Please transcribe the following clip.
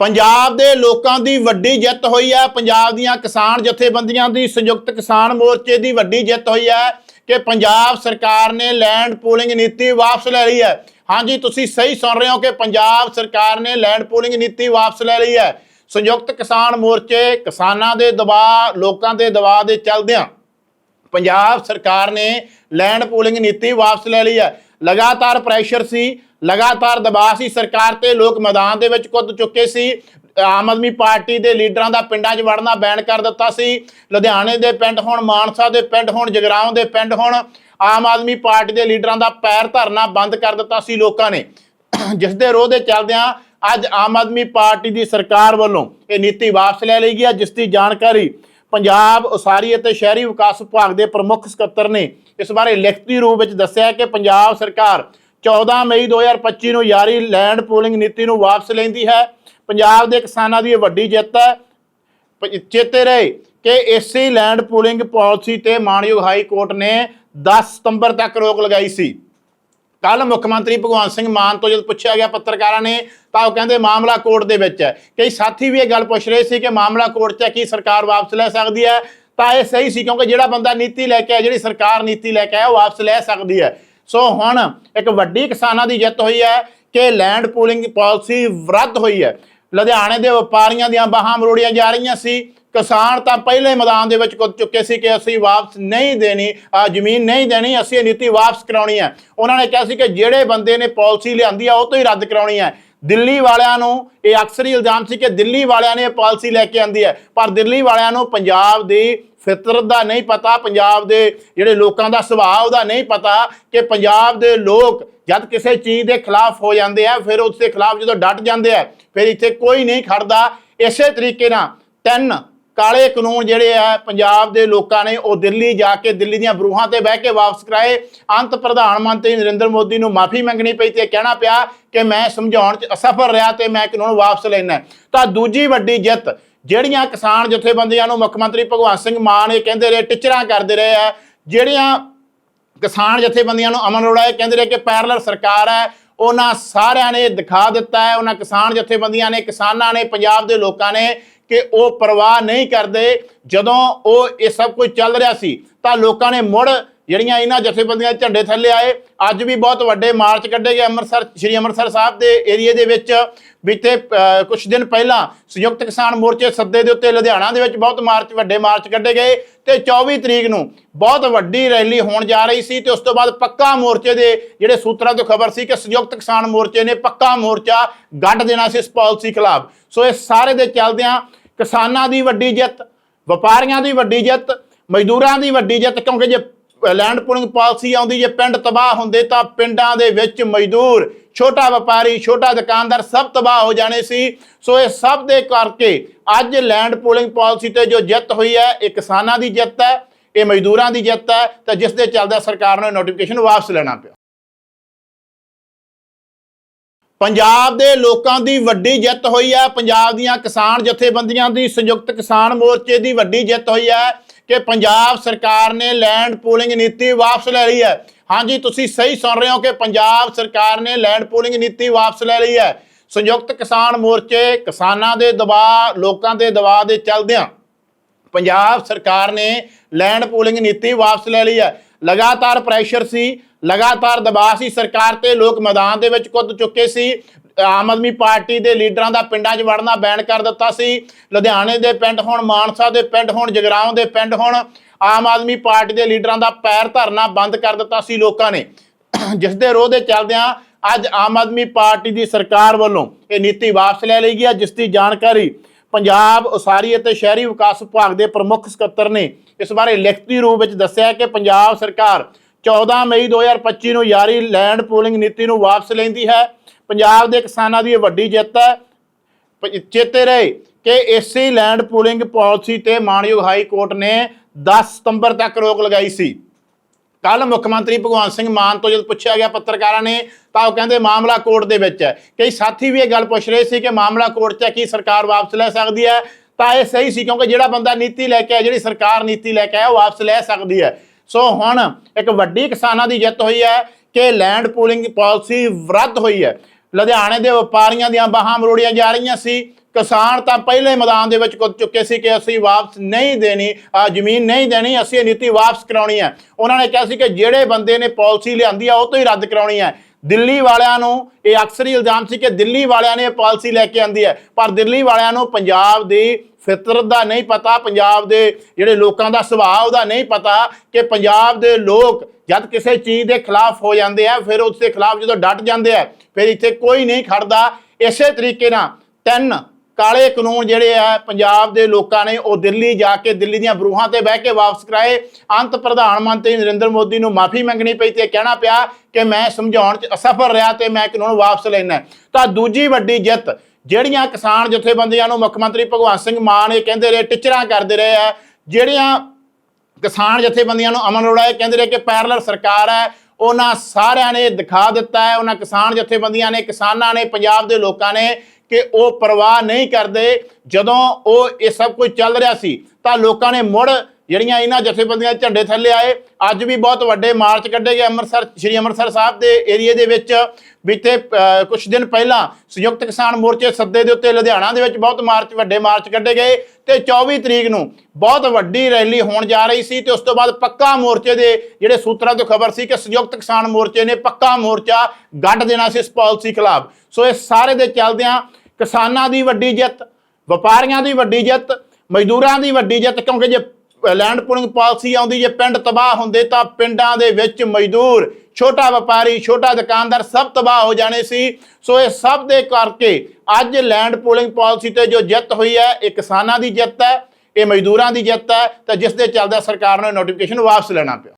ਪੰਜਾਬ ਦੇ ਲੋਕਾਂ ਦੀ ਵੱਡੀ ਜਿੱਤ ਹੋਈ ਹੈ। ਪੰਜਾਬ ਦੀਆਂ ਕਿਸਾਨ ਜਥੇਬੰਦੀਆਂ ਦੀ ਸੰਯੁਕਤ ਕਿਸਾਨ ਮੋਰਚੇ ਦੀ ਵੱਡੀ ਜਿੱਤ ਹੋਈ ਹੈ ਕਿ ਪੰਜਾਬ ਸਰਕਾਰ ਨੇ ਲੈਂਡ ਪੂਲਿੰਗ ਨੀਤੀ ਵਾਪਸ ਲੈ ਲਈ ਹੈ। ਹਾਂਜੀ, ਤੁਸੀਂ ਸਹੀ ਸੁਣ ਰਹੇ ਹੋ ਕਿ ਪੰਜਾਬ ਸਰਕਾਰ ਨੇ ਲੈਂਡ ਪੂਲਿੰਗ ਨੀਤੀ ਵਾਪਸ ਲੈ ਲਈ ਹੈ। ਸੰਯੁਕਤ ਕਿਸਾਨ ਮੋਰਚੇ ਕਿਸਾਨਾਂ ਦੇ ਦਬਾਅ, ਲੋਕਾਂ ਦੇ ਦਬਾਅ ਦੇ ਚੱਲਦਿਆਂ ਪੰਜਾਬ ਸਰਕਾਰ ਨੇ ਲੈਂਡ ਪੂਲਿੰਗ ਨੀਤੀ ਵਾਪਸ ਲੈ ਲਈ ਹੈ। ਲਗਾਤਾਰ ਪ੍ਰੈਸ਼ਰ ਸੀ, ਲਗਾਤਾਰ ਦਬਾਅ ਸੀ, ਸਰਕਾਰ ਤੇ ਲੋਕ ਮੈਦਾਨ ਦੇ ਵਿੱਚ ਕੁੱਦ ਚੁੱਕੇ ਸੀ, ਆਮ ਆਦਮੀ ਪਾਰਟੀ ਦੇ ਲੀਡਰਾਂ ਦਾ ਪਿੰਡਾਂ 'ਚ ਵੜਨਾ ਬੈਨ ਕਰ ਦਿੱਤਾ ਸੀ, ਲੁਧਿਆਣੇ ਦੇ ਪਿੰਡ ਹੁਣ, ਮਾਨਸਾ ਦੇ ਪਿੰਡ ਹੁਣ, ਜਗਰਾਉਂ ਦੇ ਪਿੰਡ ਹੁਣ, ਆਮ ਆਦਮੀ ਪਾਰਟੀ ਦੇ ਲੀਡਰਾਂ ਦਾ ਪੈਰ ਧਰਨਾ ਬੰਦ ਕਰ ਦਿੱਤਾ ਸੀ ਲੋਕਾਂ ਨੇ। ਜਿਸ ਦੇ ਰੋਹ ਦੇ ਚੱਲਦਿਆਂ ਅੱਜ ਆਮ ਆਦਮੀ ਪਾਰਟੀ ਦੀ ਸਰਕਾਰ ਵੱਲੋਂ ਇਹ ਨੀਤੀ ਵਾਪਸ ਲੈ ਲਈ ਗਈ ਹੈ, ਜਿਸ ਦੀ ਜਾਣਕਾਰੀ ਪੰਜਾਬ, ਉਸਾਰੀ ਅਤੇ ਸ਼ਹਿਰੀ ਵਿਕਾਸ ਵਿਭਾਗ ਦੇ ਪ੍ਰਮੁੱਖ ਸਕੱਤਰ ਨੇ ਇਸ ਬਾਰੇ ਲਿਖਤੀ ਰੂਪ ਵਿੱਚ ਦੱਸਿਆ ਕਿ ਪੰਜਾਬ ਸਰਕਾਰ 14 ਮਈ 2025 ਨੂੰ ਜਾਰੀ ਲੈਂਡ ਪੂਲਿੰਗ ਨੀਤੀ ਨੂੰ ਵਾਪਸ ਲੈਂਦੀ ਹੈ। ਪੰਜਾਬ ਦੇ ਕਿਸਾਨਾਂ ਦੀ ਇਹ ਵੱਡੀ ਜਿੱਤ ਹੈ। ਪ- ਚੇਤੇ ਰਹੇ ਕਿ ਇਸੇ ਲੈਂਡ ਪੂਲਿੰਗ ਪਾਲਿਸੀ ਤੇ ਮਾਨਯੋਗ ਹਾਈ ਕੋਰਟ ਨੇ 10 ਸਤੰਬਰ ਤੱਕ ਰੋਕ ਲਗਾਈ ਸੀ। ਕੱਲ ਮੁੱਖ ਮੰਤਰੀ ਭਗਵੰਤ ਸਿੰਘ ਮਾਨ ਤੋਂ ਜਦ ਪੁੱਛਿਆ ਗਿਆ ਪੱਤਰਕਾਰਾਂ ਨੇ, ਤਾਂ ਉਹ ਕਹਿੰਦੇ ਮਾਮਲਾ ਕੋਰਟ ਦੇ ਵਿੱਚ ਹੈ। ਕਈ ਸਾਥੀ ਵੀ ਇਹ ਗੱਲ ਪੁੱਛ ਰਹੇ ਸੀ ਕਿ ਮਾਮਲਾ ਕੋਰਟ 'ਚ ਹੈ, ਕੀ ਸਰਕਾਰ ਵਾਪਸ ਲੈ ਸਕਦੀ ਹੈ? ਤਾਂ ਇਹ ਸਹੀ ਸੀ, ਕਿਉਂਕਿ ਜਿਹੜਾ ਬੰਦਾ ਨੀਤੀ ਲੈ ਕੇ ਆਇਆ, ਜਿਹੜੀ ਸਰਕਾਰ ਨੀਤੀ ਲੈ ਕੇ ਆਇਆ, ਉਹ ਵਾਪਸ ਲੈ ਸਕਦੀ ਹੈ। ਸੋ ਹੁਣ ਇੱਕ ਵੱਡੀ ਕਿਸਾਨਾਂ ਦੀ ਜਿੱਤ ਹੋਈ ਹੈ ਕਿ ਲੈਂਡ ਪੂਲਿੰਗ ਪਾਲਿਸੀ ਰੱਦ ਹੋਈ ਹੈ। ਲੁਧਿਆਣੇ ਦੇ ਵਪਾਰੀਆਂ ਦੀਆਂ ਬਾਹਾਂ ਮਰੋੜੀਆਂ ਜਾ ਰਹੀਆਂ ਸੀ। ਕਿਸਾਨ ਤਾਂ ਪਹਿਲੇ ਮੈਦਾਨ ਦੇ ਵਿੱਚ ਕੁੱਦ ਚੁੱਕੇ ਸੀ ਕਿ ਅਸੀਂ ਵਾਪਸ ਨਹੀਂ ਦੇਣੀ ਆ ਜ਼ਮੀਨ ਨਹੀਂ ਦੇਣੀ, ਅਸੀਂ ਇਹ ਨੀਤੀ ਵਾਪਸ ਕਰਾਉਣੀ ਹੈ। ਉਹਨਾਂ ਨੇ ਕਿਹਾ ਸੀ ਕਿ ਜਿਹੜੇ ਬੰਦੇ ਨੇ ਪਾਲਿਸੀ ਲਿਆਂਦੀ ਆ, ਉਹ ਤੋਂ ਹੀ ਰੱਦ ਕਰਾਉਣੀ ਹੈ। ਦਿੱਲੀ ਵਾਲਿਆਂ ਨੂੰ ਇਹ ਅਕਸਰ ਹੀ ਇਲਜ਼ਾਮ ਸੀ ਕਿ ਦਿੱਲੀ ਵਾਲਿਆਂ ਨੇ ਇਹ ਪਾਲਿਸੀ ਲੈ ਕੇ ਆਂਦੀ ਹੈ। ਪਰ ਦਿੱਲੀ ਵਾਲਿਆਂ ਨੂੰ ਪੰਜਾਬ ਦੀ ਫਿਤਰਤ ਦਾ ਨਹੀਂ ਪਤਾ, ਪੰਜਾਬ ਦੇ ਜਿਹੜੇ ਲੋਕਾਂ ਦਾ ਸੁਭਾਅ, ਉਹਦਾ ਨਹੀਂ ਪਤਾ ਕਿ ਪੰਜਾਬ ਦੇ ਲੋਕ ਜਦ ਕਿਸੇ ਚੀਜ਼ ਦੇ ਖਿਲਾਫ ਹੋ ਜਾਂਦੇ ਆ, ਫਿਰ ਉਸ ਦੇ ਖਿਲਾਫ ਜਦੋਂ ਡਟ ਜਾਂਦੇ ਆ, ਫਿਰ ਇੱਥੇ ਕੋਈ ਨਹੀਂ ਖੜਦਾ। ਇਸੇ ਤਰੀਕੇ ਨਾਲ ਤਿੰਨ ਕਾਲੇ ਕਾਨੂੰਨ ਜਿਹੜੇ ਆ ਪੰਜਾਬ ਦੇ ਲੋਕਾਂ ਨੇ ਉਹ ਦਿੱਲੀ ਜਾ ਕੇ ਦਿੱਲੀ ਦੀਆਂ ਬਰੂਹਾਂ ਤੇ ਬਹਿ ਕੇ ਵਾਪਸ ਕਰਾਏ। ਅੰਤ ਪ੍ਰਧਾਨ ਮੰਤਰੀ ਨਰਿੰਦਰ ਮੋਦੀ ਨੂੰ ਮਾਫੀ ਮੰਗਣੀ ਪਈ ਤੇ ਕਹਿਣਾ ਪਿਆ ਕਿ ਮੈਂ ਸਮਝਾਉਣ 'ਚ ਅਸਫਲ ਰਿਹਾ ਤੇ ਮੈਂ ਕਾਨੂੰਨ ਵਾਪਸ ਲੈਣਾ ਤਾਂ ਦੂਜੀ ਵੱਡੀ ਜਿੱਤ ਜਿਹੜੀਆਂ ਕਿਸਾਨ ਜਥੇਬੰਦੀਆਂ ਨੂੰ ਮੁੱਖ ਮੰਤਰੀ ਭਗਵੰਤ ਸਿੰਘ ਮਾਨ ਇਹ ਕਹਿੰਦੇ ਰਹੇ, ਟਿਚਰਾਂ ਕਰਦੇ ਰਹੇ ਆ, ਜਿਹੜੀਆਂ ਕਿਸਾਨ ਜਥੇਬੰਦੀਆਂ ਨੂੰ ਅਮਨ ਅਰੋੜਾ ਇਹ ਕਹਿੰਦੇ ਰਹੇ ਕਿ ਪੈਰਲਲ ਸਰਕਾਰ ਹੈ, ਉਹਨਾਂ ਸਾਰਿਆਂ ਨੇ ਦਿਖਾ ਦਿੱਤਾ ਹੈ, ਉਹਨਾਂ ਕਿਸਾਨ ਜਥੇਬੰਦੀਆਂ ਨੇ, ਕਿਸਾਨਾਂ ਨੇ, ਪੰਜਾਬ ਦੇ ਲੋਕਾਂ ਨੇ ਕਿ ਉਹ ਪਰਵਾਹ ਨਹੀਂ ਕਰਦੇ ਜਦੋਂ ਉਹ ਇਹ ਸਭ ਕੁਝ ਚੱਲ ਰਿਹਾ ਸੀ। ਤਾਂ ਲੋਕਾਂ ਨੇ ਮੁੜ ਜਿਹੜੀਆਂ ਇਹਨਾਂ ਜਥੇਬੰਦੀਆਂ ਦੇ ਝੰਡੇ ਥੱਲੇ ਆਏ। ਅੱਜ ਵੀ ਬਹੁਤ ਵੱਡੇ ਮਾਰਚ ਕੱਢੇ ਗਏ ਅੰਮ੍ਰਿਤਸਰ, ਸ਼੍ਰੀ ਅੰਮ੍ਰਿਤਸਰ ਸਾਹਿਬ ਦੇ ਏਰੀਏ ਦੇ ਵਿੱਚ। ਬੀਤੇ ਕੁਝ ਦਿਨ ਪਹਿਲਾਂ ਸੰਯੁਕਤ ਕਿਸਾਨ ਮੋਰਚੇ ਸੱਦੇ ਦੇ ਉੱਤੇ ਲੁਧਿਆਣਾ ਦੇ ਵਿੱਚ ਬਹੁਤ ਮਾਰਚ, ਵੱਡੇ ਮਾਰਚ ਕੱਢੇ ਗਏ। ਤੇ 24 ਤਰੀਕ ਨੂੰ ਬਹੁਤ ਵੱਡੀ ਰੈਲੀ ਹੋਣ ਜਾ ਰਹੀ ਸੀ ਤੇ ਉਸ ਤੋਂ ਬਾਅਦ ਪੱਕਾ ਮੋਰਚੇ ਦੇ ਜਿਹੜੇ ਸੂਤਰਾਂ ਤੋਂ ਖਬਰ ਸੀ ਕਿ ਸੰਯੁਕਤ ਕਿਸਾਨ ਮੋਰਚੇ ਨੇ ਪੱਕਾ ਮੋਰਚਾ ਗੱਡ ਦੇਣਾ ਸੀ ਇਸ ਪਾਲਿਸੀ ਖਿਲਾਫ। ਸੋ ਇਹ ਸਾਰੇ ਦੇ ਚੱਲਦਿਆਂ ਕਿਸਾਨਾਂ ਦੀ ਵੱਡੀ ਜਿੱਤ, ਵਪਾਰੀਆਂ ਦੀ ਵੱਡੀ ਜਿੱਤ, ਮਜ਼ਦੂਰਾਂ ਦੀ ਵੱਡੀ ਜਿੱਤ, ਕਿਉਂਕਿ ਜੇ ਲੈਂਡ ਪੂਲਿੰਗ ਪਾਲਿਸੀ ਆਉਂਦੀ, ਜੇ ਪਿੰਡ ਤਬਾਹ ਹੁੰਦੇ ਤਾਂ ਪਿੰਡਾਂ ਦੇ ਵਿੱਚ ਮਜ਼ਦੂਰ, ਛੋਟਾ ਵਪਾਰੀ, ਛੋਟਾ ਦੁਕਾਨਦਾਰ ਸਭ ਤਬਾਹ ਹੋ ਜਾਣੇ ਸੀ। ਸੋ ਇਹ ਸਭ ਦੇ ਕਰਕੇ ਅੱਜ ਲੈਂਡ ਪੂਲਿੰਗ ਪਾਲਿਸੀ ਤੇ ਜੋ ਜਿੱਤ ਹੋਈ ਹੈ, ਇਹ ਕਿਸਾਨਾਂ ਦੀ ਜਿੱਤ ਹੈ, ਇਹ ਮਜ਼ਦੂਰਾਂ ਦੀ ਜਿੱਤ ਹੈ, ਤਾਂ ਜਿਸ ਦੇ ਚੱਲਦਾ ਸਰਕਾਰ ਨੂੰ ਨੋਟੀਫਿਕੇਸ਼ਨ ਵਾਪਸ ਲੈਣਾ ਪਿਆ। ਪੰਜਾਬ ਦੇ ਲੋਕਾਂ ਦੀ ਵੱਡੀ ਜਿੱਤ ਹੋਈ ਹੈ। ਪੰਜਾਬ ਦੀਆਂ ਕਿਸਾਨ ਜਥੇਬੰਦੀਆਂ ਦੀ ਸੰਯੁਕਤ ਕਿਸਾਨ ਮੋਰਚੇ ਦੀ ਵੱਡੀ ਜਿੱਤ ਹੋਈ ਹੈ ਕਿ ਪੰਜਾਬ ਸਰਕਾਰ ਨੇ ਲੈਂਡ ਪੂਲਿੰਗ ਨੀਤੀ ਵਾਪਸ ਲੈ ਲਈ ਹੈ। ਹਾਂਜੀ, ਤੁਸੀਂ ਸਹੀ ਸੁਣ ਰਹੇ ਹੋ ਕਿ ਪੰਜਾਬ ਸਰਕਾਰ ਨੇ ਲੈਂਡ ਪੂਲਿੰਗ ਨੀਤੀ ਵਾਪਸ ਲੈ ਲਈ ਹੈ। ਸੰਯੁਕਤ ਕਿਸਾਨ ਮੋਰਚੇ ਕਿਸਾਨਾਂ ਦੇ ਦਬਾਅ, ਲੋਕਾਂ ਦੇ ਦਬਾਅ ਦੇ ਚੱਲਦਿਆਂ ਪੰਜਾਬ ਸਰਕਾਰ ਨੇ ਲੈਂਡ ਪੂਲਿੰਗ ਨੀਤੀ ਵਾਪਸ ਲੈ ਲਈ ਹੈ। ਲਗਾਤਾਰ ਪ੍ਰੈਸ਼ਰ ਸੀ, ਲਗਾਤਾਰ ਦਬਾਅ ਸੀ, ਸਰਕਾਰ ਤੇ ਲੋਕ ਮੈਦਾਨ ਦੇ ਵਿੱਚ ਕੁੱਦ ਚੁੱਕੇ ਸੀ, ਆਮ ਆਦਮੀ ਪਾਰਟੀ ਦੇ ਲੀਡਰਾਂ ਦਾ ਪਿੰਡਾਂ 'ਚ ਵੜਨਾ ਬੈਨ ਕਰ ਦਿੱਤਾ ਸੀ, ਲੁਧਿਆਣੇ ਦੇ ਪਿੰਡ ਹੁਣ, ਮਾਨਸਾ ਦੇ ਪਿੰਡ ਹੁਣ, ਜਗਰਾਉਂ ਦੇ ਪਿੰਡ ਹੁਣ, ਆਮ ਆਦਮੀ ਪਾਰਟੀ ਦੇ ਲੀਡਰਾਂ ਦਾ ਪੈਰ ਧਰਨਾ ਬੰਦ ਕਰ ਦਿੱਤਾ ਸੀ ਲੋਕਾਂ ਨੇ। ਜਿਸ ਦੇ ਰੋਹ ਦੇ ਚੱਲਦਿਆਂ ਅੱਜ ਆਮ ਆਦਮੀ ਪਾਰਟੀ ਦੀ ਸਰਕਾਰ ਵੱਲੋਂ ਇਹ ਨੀਤੀ ਵਾਪਸ ਲੈ ਲਈ ਗਈ ਹੈ, ਜਿਸ ਦੀ ਜਾਣਕਾਰੀ ਪੰਜਾਬ, ਉਸਾਰੀ ਅਤੇ ਸ਼ਹਿਰੀ ਵਿਕਾਸ ਵਿਭਾਗ ਦੇ ਪ੍ਰਮੁੱਖ ਸਕੱਤਰ ਨੇ ਇਸ ਬਾਰੇ ਲਿਖਤੀ ਰੂਪ ਵਿੱਚ ਦੱਸਿਆ ਕਿ ਪੰਜਾਬ ਸਰਕਾਰ 14 ਮਈ 2025 ਨੂੰ ਜਾਰੀ ਲੈਂਡ ਪੂਲਿੰਗ ਨੀਤੀ ਨੂੰ ਵਾਪਸ ਲੈਂਦੀ ਹੈ। ਪੰਜਾਬ ਦੇ ਕਿਸਾਨਾਂ ਦੀ ਇਹ ਵੱਡੀ ਜਿੱਤ ਹੈ। ਪ- ਚੇਤੇ ਰਹੇ ਕਿ ਇਸੇ ਲੈਂਡ ਪੂਲਿੰਗ ਪਾਲਿਸੀ ਤੇ ਮਾਨਯੋਗ ਹਾਈ ਕੋਰਟ ਨੇ 10 ਸਤੰਬਰ ਤੱਕ ਰੋਕ ਲਗਾਈ ਸੀ। ਕੱਲ ਮੁੱਖ ਮੰਤਰੀ ਭਗਵੰਤ ਸਿੰਘ ਮਾਨ ਤੋਂ ਜਦ ਪੁੱਛਿਆ ਗਿਆ ਪੱਤਰਕਾਰਾਂ ਨੇ ਤਾਂ ਉਹ ਕਹਿੰਦੇ ਮਾਮਲਾ ਕੋਰਟ ਦੇ ਵਿੱਚ ਹੈ। ਕਈ ਸਾਥੀ ਵੀ ਇਹ ਗੱਲ ਪੁੱਛ ਰਹੇ ਸੀ ਕਿ ਮਾਮਲਾ ਕੋਰਟ 'ਚ ਹੈ ਕੀ ਸਰਕਾਰ ਵਾਪਸ ਲੈ ਸਕਦੀ ਹੈ? ਤਾਂ ਇਹ ਸਹੀ ਸੀ ਕਿਉਂਕਿ ਜਿਹੜਾ ਬੰਦਾ ਨੀਤੀ ਲੈ ਕੇ ਆਇਆ ਜਿਹੜੀ ਸਰਕਾਰ ਨੀਤੀ ਲੈ ਕੇ ਆਇਆ ਉਹ ਵਾਪਸ ਲੈ ਸਕਦੀ ਹੈ। ਸੋ ਹੁਣ ਇੱਕ ਵੱਡੀ ਕਿਸਾਨਾਂ ਦੀ ਜਿੱਤ ਹੋਈ ਹੈ ਕਿ ਲੈਂਡ ਪੂਲਿੰਗ ਪਾਲਿਸੀ ਰੱਦ ਹੋਈ ਹੈ। ਲੁਧਿਆਣੇ ਦੇ ਵਪਾਰੀਆਂ ਦੀਆਂ ਬਾਹਾਂ ਮਰੋੜੀਆਂ ਜਾ ਰਹੀਆਂ ਸੀ। ਕਿਸਾਨ ਤਾਂ ਪਹਿਲੇ ਮੈਦਾਨ ਦੇ ਵਿੱਚ ਕੁੱਦ ਚੁੱਕੇ ਸੀ ਕਿ ਅਸੀਂ ਵਾਪਸ ਨਹੀਂ ਦੇਣੀ ਅ, ਜ਼ਮੀਨ ਨਹੀਂ ਦੇਣੀ ਅਸੀਂ ਇਹ ਨੀਤੀ ਵਾਪਸ ਕਰਾਉਣੀ ਹੈ। ਉਹਨਾਂ ਨੇ ਕਿਹਾ ਸੀ ਕਿ ਜਿਹੜੇ ਬੰਦੇ ਨੇ ਪਾਲਿਸੀ ਲਿਆਂਦੀ ਆ ਉਹ ਤੋਂ ਹੀ ਰੱਦ ਕਰਾਉਣੀ ਹੈ। ਦਿੱਲੀ ਵਾਲਿਆਂ ਨੂੰ, ਇਹ ਅਕਸਰ ਹੀ ਇਲਜ਼ਾਮ ਸੀ ਕਿ ਦਿੱਲੀ ਵਾਲਿਆਂ ਨੇ ਇਹ ਪਾਲਿਸੀ ਲੈ ਕੇ ਆਂਦੀ ਹੈ। ਪਰ ਦਿੱਲੀ ਵਾਲਿਆਂ ਨੂੰ ਪੰਜਾਬ ਦੀ ਫਿਤਰਤ ਦਾ ਨਹੀਂ ਪਤਾ, ਪੰਜਾਬ ਦੇ ਜਿਹੜੇ ਲੋਕਾਂ ਦਾ ਸੁਭਾਅ, ਉਹਦਾ ਨਹੀਂ ਪਤਾ ਕਿ ਪੰਜਾਬ ਦੇ ਲੋਕ ਜਦ ਕਿਸੇ ਚੀਜ਼ ਦੇ ਖਿਲਾਫ ਹੋ ਜਾਂਦੇ ਆ, ਫਿਰ ਉਸ ਦੇ ਖਿਲਾਫ ਜਦੋਂ ਡਟ ਜਾਂਦੇ ਆ, ਫਿਰ ਇੱਥੇ ਕੋਈ ਨਹੀਂ ਖੜਦਾ। ਇਸੇ ਤਰੀਕੇ ਨਾਲ ਤਿੰਨ ਕਾਲੇ ਕਾਨੂੰਨ ਜਿਹੜੇ ਆ ਪੰਜਾਬ ਦੇ ਲੋਕਾਂ ਨੇ ਉਹ ਦਿੱਲੀ ਜਾ ਕੇ ਦਿੱਲੀ ਦੀਆਂ ਬਰੂਹਾਂ ਤੇ ਬਹਿ ਕੇ ਵਾਪਸ ਕਰਾਏ। ਅੰਤ ਪ੍ਰਧਾਨ ਮੰਤਰੀ ਨਰਿੰਦਰ ਮੋਦੀ ਨੂੰ ਮਾਫੀ ਮੰਗਣੀ ਪਈ ਤੇ ਕਹਿਣਾ ਪਿਆ ਕਿ ਮੈਂ ਸਮਝਾਉਣ ਚ ਅਸਫਲ ਰਿਹਾ ਤੇ ਮੈਂ ਕਾਨੂੰਨ ਵਾਪਸ ਲੈਣਾ ਤਾਂ ਦੂਜੀ ਵੱਡੀ ਜਿੱਤ ਜਿਹੜੀਆਂ ਕਿਸਾਨ ਜਥੇਬੰਦੀਆਂ ਨੂੰ ਮੁੱਖ ਮੰਤਰੀ ਭਗਵੰਤ ਸਿੰਘ ਮਾਨ ਇਹ ਕਹਿੰਦੇ ਰਹੇ, ਟਿਚਰਾਂ ਕਰਦੇ ਰਹੇ ਆ, ਜਿਹੜੀਆਂ ਕਿਸਾਨ ਜਥੇਬੰਦੀਆਂ ਨੂੰ ਅਮਨ ਅਰੋੜਾ ਇਹ ਕਹਿੰਦੇ ਰਹੇ ਕਿ ਪੈਰਲਲ ਸਰਕਾਰ ਹੈ, ਉਹਨਾਂ ਸਾਰਿਆਂ ਨੇ ਦਿਖਾ ਦਿੱਤਾ ਹੈ, ਉਹਨਾਂ ਕਿਸਾਨ ਜਥੇਬੰਦੀਆਂ ਨੇ, ਕਿਸਾਨਾਂ ਨੇ, ਪੰਜਾਬ ਦੇ ਲੋਕਾਂ ਨੇ ਕਿ ਉਹ ਪਰਵਾਹ ਨਹੀਂ ਕਰਦੇ। ਜਦੋਂ ਉਹ ਇਹ ਸਭ ਕੁਝ ਚੱਲ ਰਿਹਾ ਸੀ, ਤਾਂ ਲੋਕਾਂ ਨੇ ਮੁੜ ਜਿਹੜੀਆਂ ਇਹਨਾਂ ਜਥੇਬੰਦੀਆਂ ਦੇ ਝੰਡੇ ਥੱਲੇ ਆਏ। ਅੱਜ ਵੀ ਬਹੁਤ ਵੱਡੇ ਮਾਰਚ ਕੱਢੇ ਗਏ ਅੰਮ੍ਰਿਤਸਰ, ਸ਼੍ਰੀ ਅੰਮ੍ਰਿਤਸਰ ਸਾਹਿਬ ਦੇ ਏਰੀਏ ਦੇ ਵਿੱਚ। ਬੀਤੇ ਕੁਝ ਦਿਨ ਪਹਿਲਾਂ ਸੰਯੁਕਤ ਕਿਸਾਨ ਮੋਰਚੇ ਸੱਦੇ ਦੇ ਉੱਤੇ ਲੁਧਿਆਣਾ ਦੇ ਵਿੱਚ ਬਹੁਤ ਮਾਰਚ, ਵੱਡੇ ਮਾਰਚ ਕੱਢੇ ਗਏ। ਤੇ 24 ਤਰੀਕ ਨੂੰ ਬਹੁਤ ਵੱਡੀ ਰੈਲੀ ਹੋਣ ਜਾ ਰਹੀ ਸੀ ਤੇ ਉਸ ਤੋਂ ਬਾਅਦ ਪੱਕਾ ਮੋਰਚੇ ਦੇ ਜਿਹੜੇ ਸੂਤਰਾਂ ਤੋਂ ਖਬਰ ਸੀ ਕਿ ਸੰਯੁਕਤ ਕਿਸਾਨ ਮੋਰਚੇ ਨੇ ਪੱਕਾ ਮੋਰਚਾ ਗੱਡ ਦੇਣਾ ਸੀ ਇਸ ਪਾਲਿਸੀ ਖਿਲਾਫ। ਸੋ ਇਹ ਸਾਰੇ ਦੇ ਚੱਲਦਿਆਂ ਕਿਸਾਨਾਂ ਦੀ ਵੱਡੀ ਜਿੱਤ, ਵਪਾਰੀਆਂ ਦੀ ਵੱਡੀ ਜਿੱਤ, ਮਜ਼ਦੂਰਾਂ ਦੀ ਵੱਡੀ ਜਿੱਤ, ਕਿਉਂਕਿ ਜੇ ਲੈਂਡ ਪੂਲਿੰਗ ਪਾਲਿਸੀ ਆਉਂਦੀ, ਜੇ ਪਿੰਡ ਤਬਾਹ ਹੁੰਦੇ ਤਾਂ ਪਿੰਡਾਂ ਦੇ ਵਿੱਚ ਮਜ਼ਦੂਰ, ਛੋਟਾ ਵਪਾਰੀ, ਛੋਟਾ ਦੁਕਾਨਦਾਰ ਸਭ ਤਬਾਹ ਹੋ ਜਾਣੇ ਸੀ। ਸੋ ਇਹ ਸਭ ਦੇ ਕਰਕੇ ਅੱਜ ਲੈਂਡ ਪੂਲਿੰਗ ਪਾਲਿਸੀ ਤੇ ਜੋ ਜਿੱਤ ਹੋਈ ਹੈ, ਇਹ ਕਿਸਾਨਾਂ ਦੀ ਜਿੱਤ ਹੈ, ਇਹ ਮਜ਼ਦੂਰਾਂ ਦੀ ਜਿੱਤ ਹੈ, ਤਾਂ ਜਿਸ ਦੇ ਚੱਲਦਾ ਸਰਕਾਰ ਨੂੰ ਨੋਟੀਫਿਕੇਸ਼ਨ ਵਾਪਸ ਲੈਣਾ ਪਿਆ।